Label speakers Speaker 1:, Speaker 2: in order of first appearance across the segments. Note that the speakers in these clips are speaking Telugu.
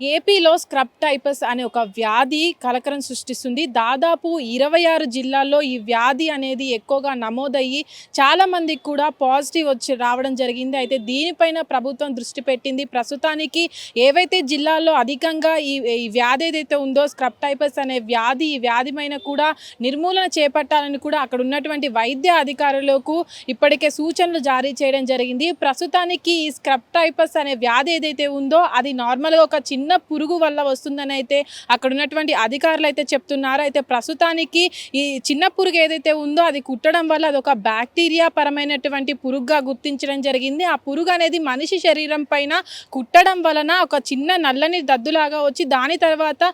Speaker 1: ఏపీలో స్క్రబ్ టైపస్ అనే ఒక వ్యాధి కలకరం సృష్టిస్తుంది. దాదాపు ఇరవై ఆరు జిల్లాల్లో ఈ వ్యాధి అనేది ఎక్కువగా నమోదయ్యి చాలా మందికి కూడా పాజిటివ్ వచ్చి రావడం జరిగింది. అయితే దీనిపైన ప్రభుత్వం దృష్టి పెట్టింది. ప్రస్తుతానికి ఏవైతే జిల్లాల్లో అధికంగా ఈ ఈ వ్యాధి ఏదైతే ఉందో స్క్రబ్ టైపస్ అనే వ్యాధి ఈ వ్యాధి పైన కూడా నిర్మూలన చేపట్టాలని కూడా అక్కడ ఉన్నటువంటి వైద్య అధికారులకు ఇప్పటికే సూచనలు జారీ చేయడం జరిగింది. ప్రస్తుతానికి ఈ స్క్రబ్ టైపస్ అనే వ్యాధి ఏదైతే ఉందో అది నార్మల్గా ఒక చిన్న చిన్న పురుగు వల్ల వస్తుందని అయితే అక్కడ ఉన్నటువంటి అధికారులు అయితే చెప్తున్నారు. అయితే ప్రస్తుతానికి ఈ చిన్న పురుగు ఏదైతే ఉందో అది కుట్టడం వల్ల అది ఒక బ్యాక్టీరియా పరమైనటువంటి పురుగుగా గుర్తించడం జరిగింది. ఆ పురుగు అనేది మనిషి శరీరం పైన కుట్టడం వలన ఒక చిన్న నల్లని దద్దులాగా వచ్చి దాని తర్వాత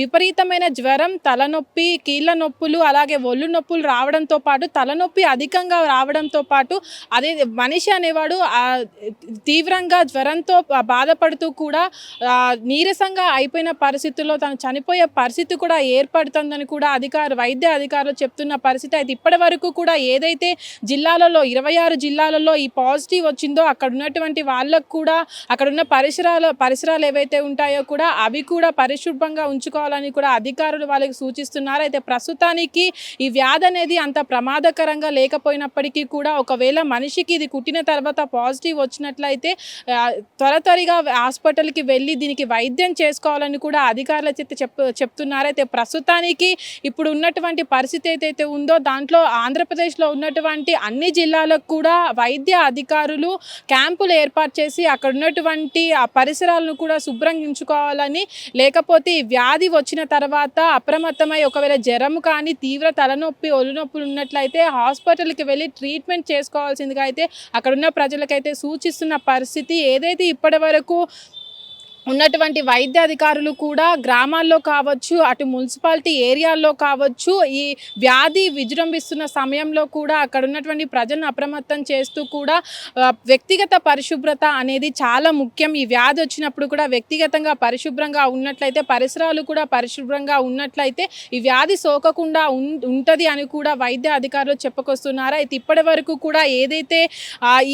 Speaker 1: విపరీతమైన జ్వరం తలనొప్పి కీళ్ళ నొప్పులు అలాగే ఒళ్ళు నొప్పులు రావడంతో పాటు తలనొప్పి అధికంగా రావడంతో పాటు అదే మనిషి అనేవాడు తీవ్రంగా జ్వరంతో బాధపడుతూ కూడా నీరసంగా అయిపోయిన పరిస్థితుల్లో తను చనిపోయే పరిస్థితి కూడా ఏర్పడుతుందని కూడా అధికారు వైద్య అధికారులు చెప్తున్న పరిస్థితి. అయితే ఇప్పటి వరకు కూడా ఏదైతే జిల్లాలలో ఇరవై ఆరు జిల్లాలలో ఈ పాజిటివ్ వచ్చిందో అక్కడ ఉన్నటువంటి వాళ్ళకు కూడా అక్కడ ఉన్న పరిసరాలు పరిసరాలు ఏవైతే ఉంటాయో కూడా అవి కూడా పరిశుభ్రంగా ఉంచుకోవాలని కూడా అధికారులు వాళ్ళకి సూచిస్తున్నారు. అయితే ప్రస్తుతానికి ఈ వ్యాధి అనేది అంత ప్రమాదకరంగా లేకపోయినప్పటికీ కూడా ఒకవేళ మనిషికి ఇది కుట్టిన తర్వాత పాజిటివ్ వచ్చినట్లయితే త్వర త్వరగా హాస్పిటల్కి వెళ్ళి దీనికి వై చేసుకోవాలని కూడా అధికారుల చేత చెప్ చెప్తున్నారు. అయితే ప్రస్తుతానికి ఇప్పుడు ఉన్నటువంటి పరిస్థితి ఏదైతే ఉందో దాంట్లో ఆంధ్రప్రదేశ్లో ఉన్నటువంటి అన్ని జిల్లాలకు కూడా వైద్య అధికారులు క్యాంపులు ఏర్పాటు చేసి అక్కడ ఉన్నటువంటి ఆ పరిసరాలను కూడా శుభ్రం ఉంచుకోవాలని లేకపోతే ఈ వ్యాధి వచ్చిన తర్వాత అప్రమత్తమై ఒకవేళ జ్వరం కానీ తీవ్ర తలనొప్పి ఒళ్ళు ఉన్నట్లయితే హాస్పిటల్కి వెళ్ళి ట్రీట్మెంట్ చేసుకోవాల్సిందిగా అయితే అక్కడున్న ప్రజలకైతే సూచిస్తున్న పరిస్థితి ఏదైతే ఇప్పటి వరకు ఉన్నటువంటి వైద్య అధికారులు కూడా గ్రామాల్లో కావచ్చు అటు మున్సిపాలిటీ ఏరియాల్లో కావచ్చు ఈ వ్యాధి విజృంభిస్తున్న సమయంలో కూడా అక్కడ ఉన్నటువంటి ప్రజలను అప్రమత్తం చేస్తూ కూడా వ్యక్తిగత పరిశుభ్రత అనేది చాలా ముఖ్యం. ఈ వ్యాధి వచ్చినప్పుడు కూడా వ్యక్తిగతంగా పరిశుభ్రంగా ఉన్నట్లయితే పరిసరాలు కూడా పరిశుభ్రంగా ఉన్నట్లయితే ఈ వ్యాధి సోకకుండా ఉం ఉంటుంది అని కూడా వైద్య అధికారులు చెప్పుకొస్తున్నారు? అయితే ఇప్పటి వరకు కూడా ఏదైతే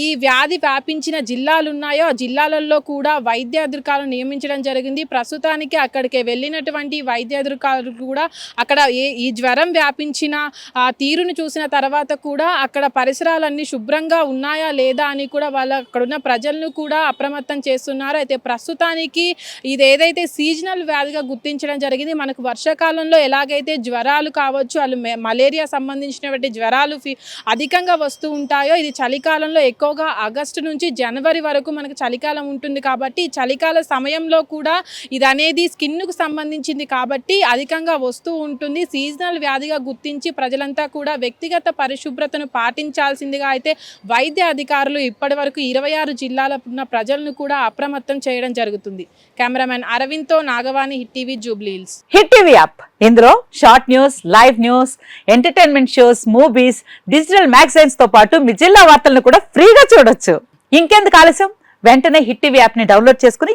Speaker 1: ఈ వ్యాధి వ్యాపించిన జిల్లాలు ఉన్నాయో ఆ జిల్లాలలో కూడా వైద్య అధికారులు నియమించడం జరిగింది. ప్రస్తుతానికి అక్కడికి వెళ్ళినటువంటి వైద్య అధికారులు కూడా అక్కడ ఏ ఈ జ్వరం వ్యాపించిన ఆ తీరును చూసిన తర్వాత కూడా అక్కడ పరిసరాలన్నీ శుభ్రంగా ఉన్నాయా లేదా అని కూడా వాళ్ళ అక్కడ ఉన్న ప్రజలను కూడా అప్రమత్తం చేస్తున్నారు. అయితే ప్రస్తుతానికి ఇది ఏదైతే సీజనల్ వ్యాధిగా గుర్తించడం జరిగింది మనకు వర్షాకాలంలో ఎలాగైతే జ్వరాలు కావచ్చు వాళ్ళు మె- మలేరియా సంబంధించినటువంటి జ్వరాలు ఫీ అధికంగా వస్తూ ఉంటాయో ఇది చలికాలంలో ఎక్కువగా ఆగస్టు నుంచి జనవరి వరకు మనకు చలికాలం ఉంటుంది కాబట్టి చలికాల సమయం సమయంలో కూడా ఇది అనేది స్కిన్కు సంబంధించింది కాబట్టి అధికంగా వస్తూ ఉంటుంది. సీజనల్ వ్యాధిగా గుర్తించి ప్రజలంతా కూడా వ్యక్తిగత పరిశుభ్రతను పాటించాల్సిందిగా అయితే వైద్య అధికారులు ఇప్పటి వరకు ఇరవై ఆరు జిల్లాల ఉన్న ప్రజలను కూడా అప్రమత్తం చేయడం జరుగుతుంది. Cameraman అరవింద్తో Nagavani hit TV Jubilee Hills
Speaker 2: hit TV app. ఇందులో short news live news entertainment shows movies digital మ్యాగజైన్స్తో పాటు మీ జిల్లా వార్తలను కూడా ఫ్రీగా చూడొచ్చు. ఇంకెందుకు ఆలస్యం? వెంటనే హిట్ టీవీ యాప్ని డౌన్లోడ్ చేసుకుని